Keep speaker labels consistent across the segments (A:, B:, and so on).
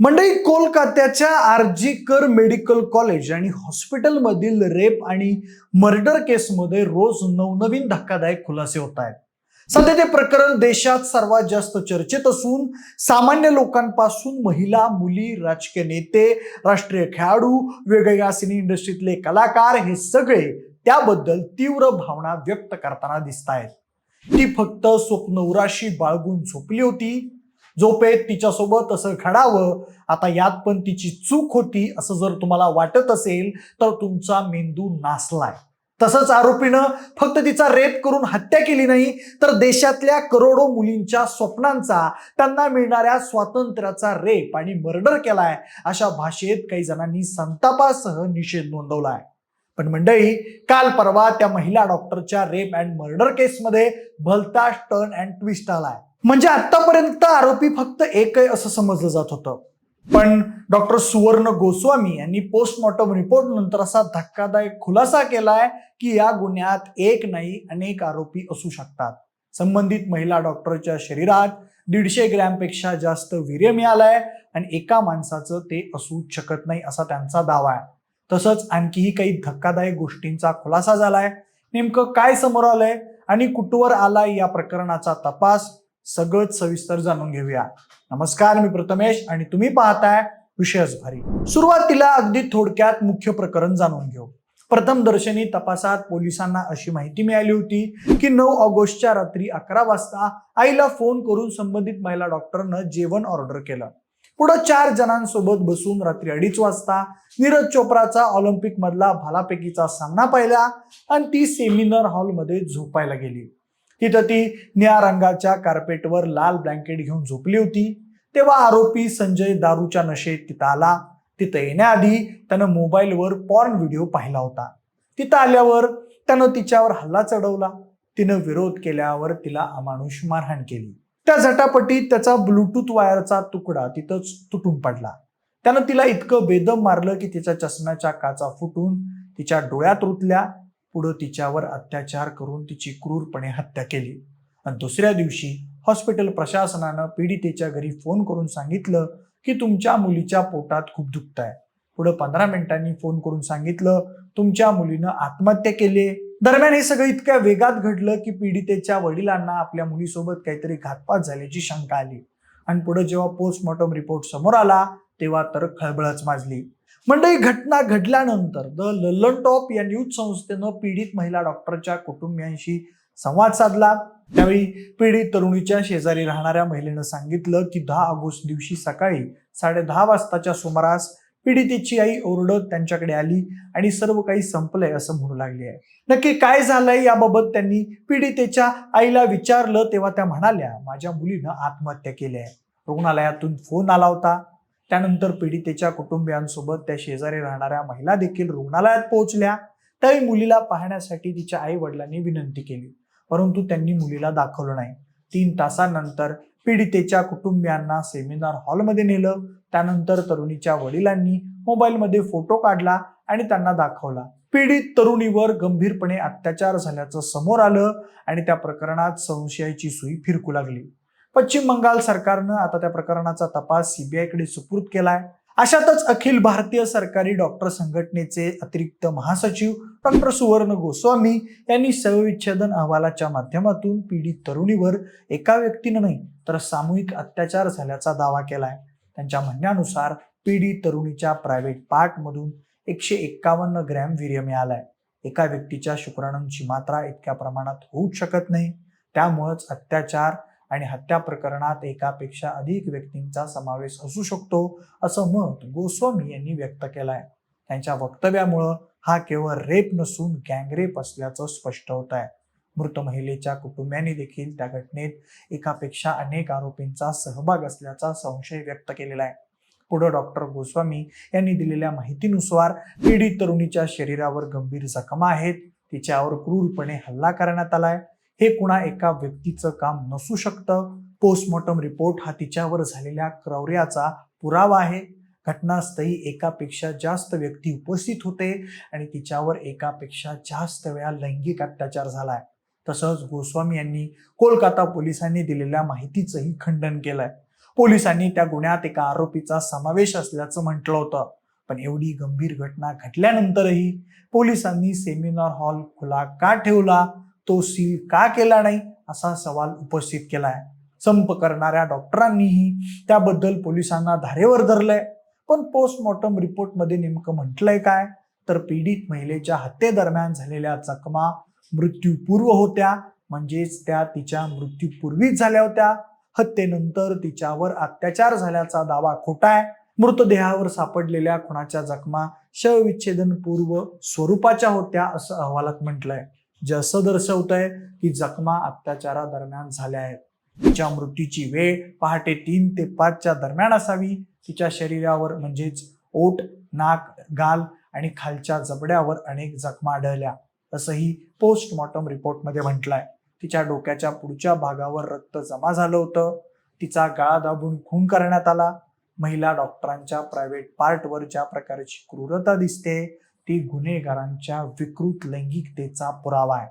A: मंडळी कोलकात्याच्या RG Kar medical college आणि हॉस्पिटलमधील रेप आणि मर्डर केसमध्ये रोज नवनवीन धक्कादायक खुलासे होत आहेत. सध्या ते प्रकरण देशात सर्वात जास्त चर्चेत असून सामान्य लोकांपासून महिला मुली राजकीय नेते राष्ट्रीय खेळाडू वेगवेगळ्या सिने इंडस्ट्रीतले कलाकार हे सगळे त्याबद्दल तीव्र भावना व्यक्त करताना दिसत आहेत ती फक्त स्वप्न उराशी बाळगून झोपली होती झोपेत तिच्यासोबत असं घडावं आता यात पण तिची चूक होती असं जर तुम्हाला वाटत असेल तर तुमचा मेंदू नासलाय. तसंच आरोपीनं फक्त तिचा रेप करून हत्या केली नाही तर देशातल्या करोडो मुलींच्या स्वप्नांचा त्यांना मिळणाऱ्या स्वातंत्र्याचा रेप आणि मर्डर केलाय अशा भाषेत काही जणांनी संतापासह निषेध नोंदवलाय. पण मंडळी काल परवा त्या महिला डॉक्टरच्या रेप अँड मर्डर केसमध्ये भलताश टर्न अँड ट्विस्ट आलाय. म्हणजे आतापर्यंत आरोपी फक्त एक आहे असं समजलं जात होतं. पण डॉक्टर सुवर्ण गोस्वामी यांनी पोस्टमॉर्टम रिपोर्ट नंतर असा धक्कादायक खुलासा केलाय की या गुन्ह्यात एक नाही अनेक आरोपी असू शकतात. संबंधित महिला डॉक्टरच्या शरीरात दीडशे ग्रॅमपेक्षा जास्त वीर्य मिळालंय आणि एका माणसाचं ते असू शकत नाही असा त्यांचा दावा आहे. तसंच आणखीही काही धक्कादायक गोष्टींचा खुलासा झालाय. नेमकं काय समोर आलंय आणि कुठवर आलाय या प्रकरणाचा तपास? सगळंच सविस्तर जाणून घेऊया. नमस्कार मी प्रथमेश आणि तुम्ही पाहताय विषयच भारी. सुरुवातीला अगदी थोडक्यात मुख्य प्रकरण जाणून घेऊ. प्रथम दर्शनी तपासात पोलिसांना अशी माहिती मिळाली होती की नऊ ऑगस्टच्या रात्री अकरा वाजता आईला फोन करून संबंधित महिला डॉक्टरनं जेवण ऑर्डर केलं. पुढं चार जणांसोबत बसून रात्री अडीच वाजता नीरज चोप्राचा ऑलिम्पिक मधला भालापैकीचा सामना पाहिला आणि ती सेमिनार हॉलमध्ये झोपायला गेली. तिथं ती निळ्या रंगाच्या कार्पेटवर लाल ब्लँकेट घेऊन झोपली होती. तेव्हा आरोपी संजय दारूच्या नशेत तिथं आला. तिथं येण्याआधी त्यानं मोबाईलवर पॉर्न व्हिडिओ पाहिला होता. तिथं आल्यावर त्यानं तिच्यावर हल्ला चढवला. तिनं विरोध केल्यावर तिला अमानुष मारहाण केली. त्या झटापटीत त्याचा ब्लूटूथ वायरचा तुकडा तिथंच तुटून पडला. त्यानं तिला इतकं बेदम मारलं की तिच्या चष्म्याच्या काचा फुटून तिच्या डोळ्यात रुतल्या. पुढं तिच्यावर अत्याचार करून तिची क्रूरपणे हत्या केली. आणि दुसऱ्या दिवशी हॉस्पिटल प्रशासनानं पीडितेच्या घरी फोन करून सांगितलं की तुमच्या मुलीच्या पोटात खूप दुखत आहे पुढं पंधरा मिनिटांनी फोन करून सांगितलं तुमच्या मुलीनं आत्महत्या केली दरम्यान हे सगळं इतक्या वेगात घडलं की पीडितेच्या वडिलांना आपल्या मुलीसोबत काहीतरी घातपात झाल्याची शंका आली. आणि पुढे जेव्हा पोस्टमॉर्टम रिपोर्ट समोर आला तेव्हा तर खळबळच माजली. मंडळी घटना घडल्यानंतर द लल्लन टॉप या न्यूज संस्थेनं पीडित महिला डॉक्टरच्या कुटुंबियांशी संवाद साधला. त्यावेळी पीडित तरुणीच्या शेजारी राहणाऱ्या महिलेनं सांगितलं की दहा ऑगस्ट दिवशी सकाळी साडे दहा वाजताच्या सुमारास पीडितेची आई ओरडत त्यांच्याकडे आली आणि सर्व काही संपलंय असं म्हणू लागली आहे. नक्की काय झालंय याबाबत त्यांनी पीडितेच्या आईला विचारलं तेव्हा त्या म्हणाल्या माझ्या मुलीनं आत्महत्या केली आहे. रुग्णालयातून फोन आला होता. त्यानंतर पीडितेच्या कुटुंबियांसोबत त्या शेजारी राहणाऱ्या महिला देखील रुग्णालयात पोहोचल्या. त्यावेळी मुलीला पाहण्यासाठी तिच्या आई वडिलांनी विनंती केली. परंतु त्यांनी मुलीला दाखवलं नाही. तीन तासानंतर पीडितेच्या कुटुंबियांना सेमिनार हॉलमध्ये नेलं. त्यानंतर तरुणीच्या वडिलांनी मोबाईलमध्ये फोटो काढला आणि त्यांना दाखवला. पीडित तरुणीवर गंभीरपणे अत्याचार झाल्याचं समोर आलं आणि त्या प्रकरणात संशयाची सुई फिरकू लागली. पश्चिम बंगाल सरकारनं आता त्या प्रकरणाचा तपास सीबीआयकडे सुपूर्द केलाय. अशातच अखिल भारतीय सरकारी डॉक्टर संघटनेचे अतिरिक्त महासचिव डॉक्टर सुवर्ण गोस्वामी यांनी शवविच्छेदन अहवालाच्या माध्यमातून पीडित तरुणीवर एका व्यक्तीनं नाही तर सामूहिक अत्याचार झाल्याचा दावा केलाय. त्यांच्या म्हणण्यानुसार पीडित तरुणीच्या प्रायव्हेट पार्टमधून एकशे एक्कावन्न ग्रॅम वीर्य मिळालाय. एका व्यक्तीच्या शुक्राणूंची मात्रा इतक्या प्रमाणात होऊच शकत नाही. त्यामुळंच अत्याचार आणि हत्या प्रकरणात एकापेक्षा अधिक व्यक्तींचा समावेश असू शकतो असं मत गोस्वामी यांनी व्यक्त केलंय. त्यांच्या वक्तव्यामुळं हा केवळ रेप नसून गँगरेप असल्याचं स्पष्ट होत आहे मृत महिलेच्या कुटुंबियांनी देखील त्या घटनेत एकापेक्षा अनेक आरोपींचा सहभाग असल्याचा संशय व्यक्त केलेला आहे. पुढे डॉक्टर गोस्वामी यांनी दिलेल्या माहितीनुसार पीडित तरुणीच्या शरीरावर गंभीर जखमा आहेत. तिच्यावर क्रूरपणे हल्ला करण्यात आलाय. हे कुणा एका व्यक्तीचं काम नसू शकतं. पोस्टमॉर्टम रिपोर्ट हा तिच्यावर झालेल्या क्रौर्याचा पुरावा आहे. घटनास्थळी एकापेक्षा जास्त व्यक्ती उपस्थित होते आणि तिच्यावर एकापेक्षा जास्त वेळा लैंगिक अत्याचार झालाय. तसंच गोस्वामी यांनी कोलकाता पोलिसांनी दिलेल्या माहितीचंही खंडन केलंय. पोलिसांनी त्या गुन्ह्यात एका आरोपीचा समावेश असल्याचं म्हटलं होतं. पण एवढी गंभीर घटना घडल्यानंतरही पोलिसांनी सेमिनार हॉल खुला का ठेवला? तो सील का केला नाही असा सवाल उपस्थित केला आहे संप करणाऱ्या डॉक्टरांनीही त्याबद्दल पोलिसांना धारेवर धरलंय. पण पोस्टमॉर्टम रिपोर्टमध्ये नेमकं म्हटलंय काय? तर पीडित महिलेच्या हत्येदरम्यान झालेल्या जखमा मृत्यूपूर्व होत्या म्हणजेच त्या तिच्या मृत्यूपूर्वीच झाल्या होत्या. हत्येनंतर तिच्यावर अत्याचार झाल्याचा दावा खोटा आहे. मृतदेहावर सापडलेल्या खुणाच्या जखमा शवविच्छेदनपूर्व स्वरूपाच्या होत्या असं अहवालात म्हटलंय. जे असं दर्शवतंय की जखमा अत्याचारादरम्यान झाल्या आहेत. तिच्या मृत्यूची वेळ पहाटे तीन ते पाचच्या दरम्यान असावी. तिच्या शरीरावर म्हणजेच ओट नाक गाल आणि खालच्या जबड्यावर अनेक जखमा आढळल्या. असंही पोस्टमॉर्टम रिपोर्टमध्ये म्हटलंय. तिच्या डोक्याच्या पुढच्या भागावर रक्त जमा झालं होतं. तिचा गाळा दाबून खून करण्यात आला. महिला डॉक्टरांच्या प्रायव्हेट पार्टवर ज्या प्रकारची क्रूरता दिसते ती गुन्हेगारांच्या विकृत लैंगिकतेचा पुरावा आहे.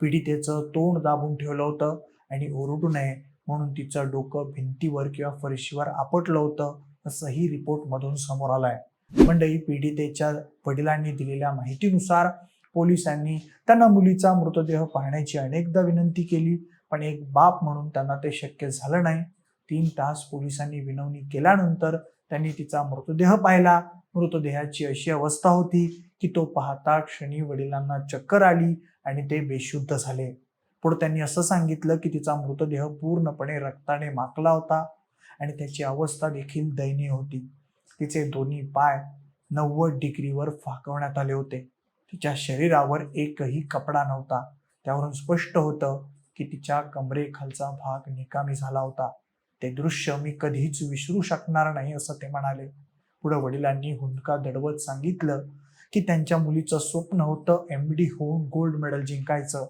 A: पीडितेचं तोंड दाबून ठेवलं होतं आणि ओरडू नये म्हणून तिचं डोकं भिंतीवर किंवा फरशीवर आपटलं होतं असंही रिपोर्टमधून समोर आलंय. मंडळी पीडितेच्या वडिलांनी दिलेल्या माहितीनुसार पोलिसांनी त्यांना मुलीचा मृतदेह पाहण्याची अनेकदा विनंती केली पण एक बाप म्हणून त्यांना ते शक्य झालं नाही. तीन तास पोलिसांनी विनवणी केल्यानंतर त्यांनी तिचा मृतदेह पाहिला. मृतदेहाची अशी अवस्था होती की तो पाहता क्षणी वडिलांना चक्कर आली आणि ते बेशुद्ध झाले. पुढे त्यांनी असं सांगितलं की तिचा मृतदेह पूर्णपणे रक्ताने माकला होता आणि त्याची अवस्था देखील दयनीय होती. तिचे दोन्ही पाय नव्वद डिग्रीवर फाकवण्यात आले होते. तिच्या शरीरावर एकही कपडा नव्हता. त्यावरून स्पष्ट होतं की तिच्या कमरेखालचा भाग निकामी झाला होता. ते दृश्य मी कधीच विसरू शकणार नाही असं ते म्हणाले. पुढे वडिलांनी हुंदका दडवत सांगितलं की त्यांच्या मुलीचं स्वप्न होतं एम डी होऊन गोल्ड मेडल जिंकायचं.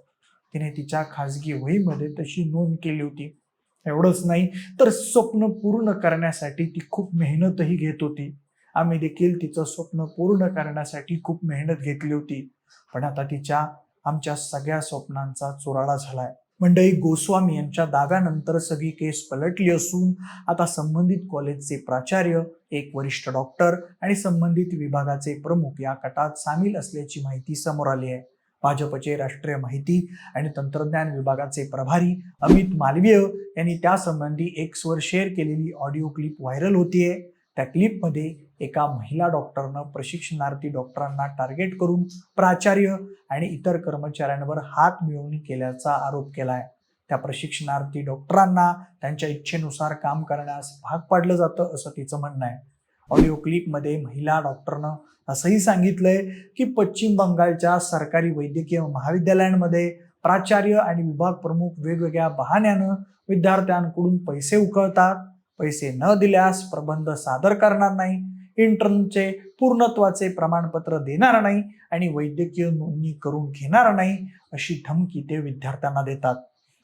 A: तिने तिच्या खाजगी वहीमध्ये तशी नोंद केली होती. एवढंच नाही तर स्वप्न पूर्ण करण्यासाठी ती खूप मेहनतही घेत होती. आम्ही देखील तिचं स्वप्न पूर्ण करण्यासाठी खूप मेहनत घेतली होती. पण आता तिच्या आमच्या सगळ्या स्वप्नांचा चुराडा झालाय. मंडळी गोस्वामी यांच्या दाव्यानंतर सगळी केस पलटली असून आता संबंधित कॉलेजचे प्राचार्य एक वरिष्ठ डॉक्टर आणि संबंधित विभागाचे प्रमुख या कटात सामील असल्याची माहिती समोर आली आहे. भाजपचे राष्ट्रीय माहिती आणि तंत्रज्ञान विभागाचे प्रभारी अमित मालवीय यांनी त्यासंबंधी एक्सवर शेअर केलेली ऑडिओ क्लिप व्हायरल होतीये. त्या क्लिपमध्ये एका महिला डॉक्टरनं प्रशिक्षणार्थी डॉक्टरांना टार्गेट करून प्राचार्य आणि इतर कर्मचाऱ्यांवर हात मिळवणी केल्याचा आरोप केलाय. त्या प्रशिक्षणार्थी डॉक्टरांना त्यांच्या इच्छेनुसार काम करण्यास भाग पाडलं जातं असं तिचं म्हणणं आहे. ऑडिओ क्लिपमध्ये महिला डॉक्टरनं असंही सांगितलंय की पश्चिम बंगालच्या सरकारी वैद्यकीय महाविद्यालयांमध्ये प्राचार्य आणि विभाग प्रमुख वेगवेगळ्या बहाण्यानं विद्यार्थ्यांकडून पैसे उकळतात. पैसे न दिल्यास प्रबंध सादर करणार नाही इंटर्नचे पूर्णत्वाचे प्रमाणपत्र देणार नाही आणि वैद्यकीय नोंदणी करून घेणार नाही अशी धमकी ते विद्यार्थ्यांना देतात.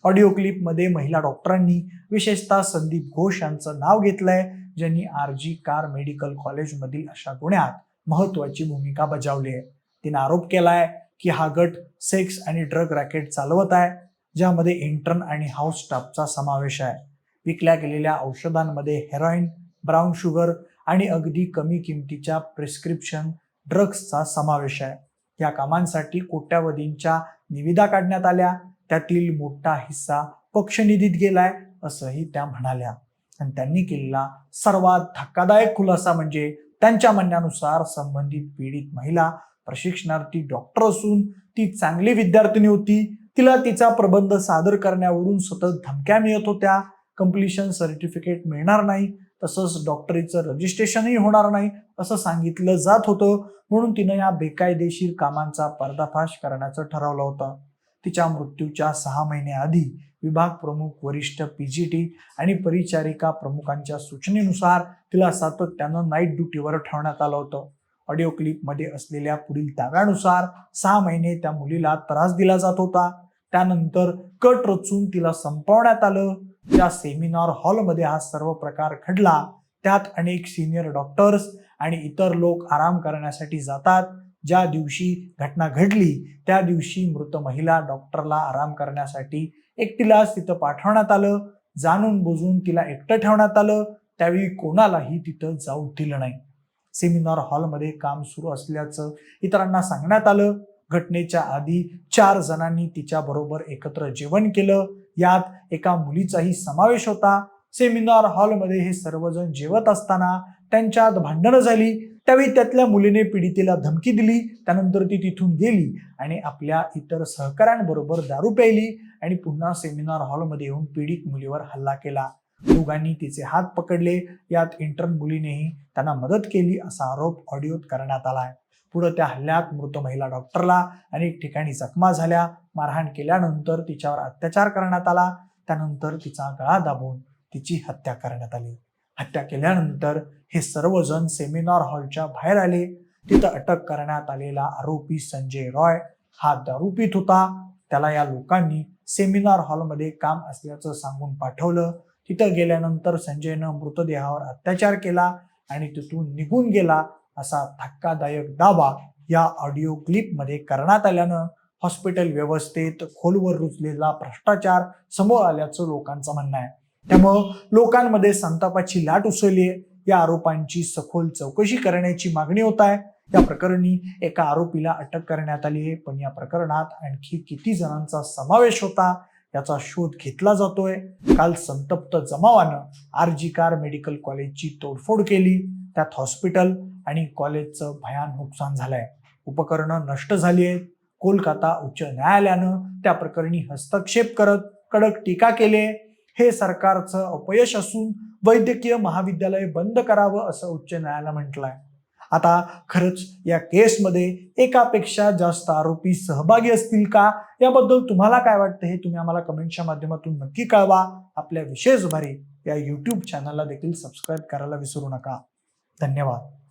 A: ऑडिओ क्लिपमध्ये महिला डॉक्टरांनी विशेषतः संदीप घोष यांचं नाव घेतलंय ज्यांनी आर जी कार मेडिकल कॉलेजमधील अशा गुन्ह्यात महत्वाची भूमिका बजावली आहे. तिने आरोप केलाय की हा गट सेक्स आणि ड्रग रॅकेट चालवत आहे ज्यामध्ये इंटर्न आणि हाऊस स्टाफचा समावेश आहे. विकल्या गेलेल्या औषधांमध्ये हेरॉईन ब्राऊन शुगर आणि अगदी कमी किमतीच्या प्रिस्क्रिप्शन ड्रग्सचा समावेश आहे. या कामांसाठी कोट्यावधींच्या निविदा काढण्यात आल्या. त्यातील मोठा हिस्सा पक्षनिधीत गेलाय असंही त्या म्हणाल्या. आणि त्यांनी केलेला सर्वात धक्कादायक खुलासा म्हणजे त्यांच्या म्हणण्यानुसार संबंधित पीडित महिला प्रशिक्षणार्थी डॉक्टर असून ती चांगली विद्यार्थिनी होती. तिला तिचा प्रबंध सादर करण्यावरून सतत धमक्या मिळत होत्या. कम्प्लिशन सर्टिफिकेट मिळणार नाही तसंच डॉक्टरीचं रजिस्ट्रेशनही होणार नाही असं सांगितलं जात होतं. म्हणून तिनं या बेकायदेशीर कामांचा पर्दाफाश करण्याचं ठरवलं होतं. तिच्या मृत्यूच्या सहा महिन्याआधी विभाग प्रमुख वरिष्ठ पी जी टी आणि परिचारिका प्रमुखांच्या सूचनेनुसार तिला सातत्यानं नाईट ड्युटीवर ठेवण्यात आलं होतं. ऑडिओ क्लिपमध्ये असलेल्या पुढील दाव्यानुसार सहा महिने त्या मुलीला त्रास दिला जात होता. त्यानंतर कट रचून तिला संपवण्यात आलं. ज्या सेमिनार हॉलमध्ये हा सर्व प्रकार घडला. त्यात अनेक सिनियर डॉक्टर्स आणि इतर लोक आराम करण्यासाठी जातात. ज्या दिवशी घटना घडली त्या दिवशी मृत महिला डॉक्टरला आराम करण्यासाठी एकटीलाच तिथं पाठवण्यात आलं. जाणून बुजून तिला एकटं ठेवण्यात आलं. त्यावेळी कोणालाही तिथं जाऊ दिलं नाही. सेमिनार हॉलमध्ये काम सुरू असल्याचं इतरांना सांगण्यात आलं. घटनेच्या आधी चार जणांनी तिच्या बरोबर एकत्र जेवण केलं. यात एका मुलीचाही समावेश होता. सेमिनार हॉलमध्ये हे सर्वजण जेवत असताना त्यांच्यात भांडणं झाली. त्यावेळी त्यातल्या मुलीने पीडितेला धमकी दिली. त्यानंतर ती तिथून गेली आणि आपल्या इतर सहकाऱ्यांबरोबर दारू प्यायली आणि पुन्हा सेमिनार हॉलमध्ये येऊन पीडित मुलीवर हल्ला केला. दोघांनी तिचे हात पकडले. यात इंटर्न मुलीनेही त्यांना मदत केली असा आरोप ऑडिओत करण्यात आलाय. पुढे त्या हल्ल्यात मृत महिला डॉक्टरला अनेक ठिकाणी जखमा झाल्या. मारहाण केल्यानंतर तिच्यावर अत्याचार करण्यात आला. त्यानंतर तिचा गळा दाबून तिची हत्या करण्यात आली. हत्या केल्यानंतर हे सर्वजण सेमिनार हॉलच्या बाहेर आले. तिथं अटक करण्यात आलेला आरोपी संजय रॉय हा दारू पित होता. त्याला या लोकांनी सेमिनार हॉलमध्ये काम असल्याचं सांगून पाठवलं. तिथं गेल्यानंतर संजयनं मृतदेहावर अत्याचार केला आणि तिथून निघून गेला असा धक्कादायक दावा या ऑडिओ क्लिपमध्ये करण्यात आल्यानं हॉस्पिटल व्यवस्थेत खोलवर रुजलेला भ्रष्टाचार समोर आल्याचं लोकांचं म्हणणं आहे. त्यामुळं लोकांमध्ये संतापाची लाट उसळली आहे. या आरोपांची सखोल चौकशी करण्याची मागणी होत आहे. या प्रकरणी एका आरोपीला अटक करण्यात आली आहे. पण या प्रकरणात आणखी किती जणांचा समावेश होता? याचा शोध घेतला जातोय. काल संतप्त जमावानं आर जी कार मेडिकल कॉलेजची तोडफोड केली. त्यात हॉस्पिटल आणि कॉलेजचं भयान नुकसान झालंय. उपकरणं नष्ट झाली आहेत कोलकाता उच्च न्यायालयानं त्या प्रकरणी हस्तक्षेप करत कडक टीका केली हे सरकारचं अपयश असून वैद्यकीय महाविद्यालय बंद करावं असं उच्च न्यायालय म्हटलंय. आता खरंच या केसमध्ये एकापेक्षा जास्त आरोपी सहभागी असतील का? याबद्दल तुम्हाला काय वाटतं हे तुम्ही आम्हाला कमेंटच्या माध्यमातून नक्की कळवा. आपल्या विशेष भारी या यूट्यूब चॅनलला देखील सबस्क्राईब करायला विसरू नका. धन्यवाद.